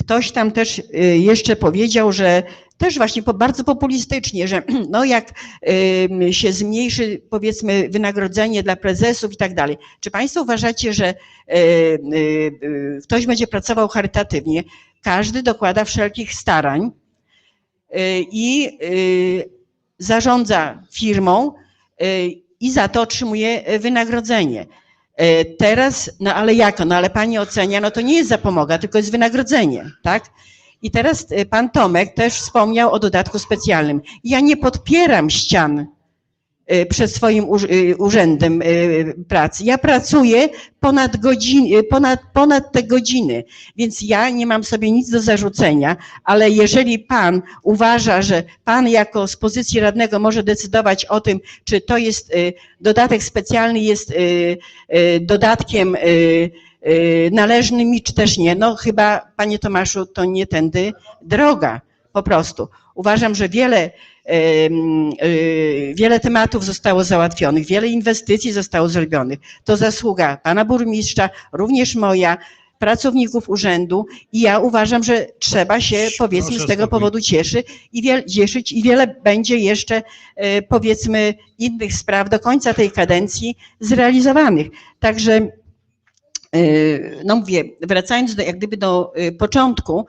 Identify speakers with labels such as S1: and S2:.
S1: ktoś tam też y, jeszcze powiedział, że też właśnie bardzo populistycznie, że no jak się zmniejszy powiedzmy wynagrodzenie dla prezesów i tak dalej. Czy Państwo uważacie, że y, y, ktoś będzie pracował charytatywnie? Każdy dokłada wszelkich starań i zarządza firmą i za to otrzymuje wynagrodzenie. E, Teraz, no ale jako, no ale pani ocenia, no to nie jest zapomoga, tylko jest wynagrodzenie, tak? I teraz e, pan Tomek też wspomniał o dodatku specjalnym. Ja nie podpieram ścian przed swoim e, urzędem e, pracy. Ja pracuję ponad godziny, ponad, ponad te godziny, więc ja nie mam sobie nic do zarzucenia, ale jeżeli pan uważa, że pan jako z pozycji radnego może decydować o tym, czy to jest e, dodatek specjalny jest dodatkiem należnym mi, czy też nie. No chyba, panie Tomaszu, to nie tędy droga, po prostu. Uważam, że wiele, wiele tematów zostało załatwionych, wiele inwestycji zostało zrobionych. To zasługa pana burmistrza, również moja, pracowników urzędu i ja uważam, że trzeba się powiedzmy z tego powodu cieszy i wiel, cieszyć i wiele będzie jeszcze e, powiedzmy innych spraw do końca tej kadencji zrealizowanych. Także e, no mówię, wracając do, jak gdyby do e, początku,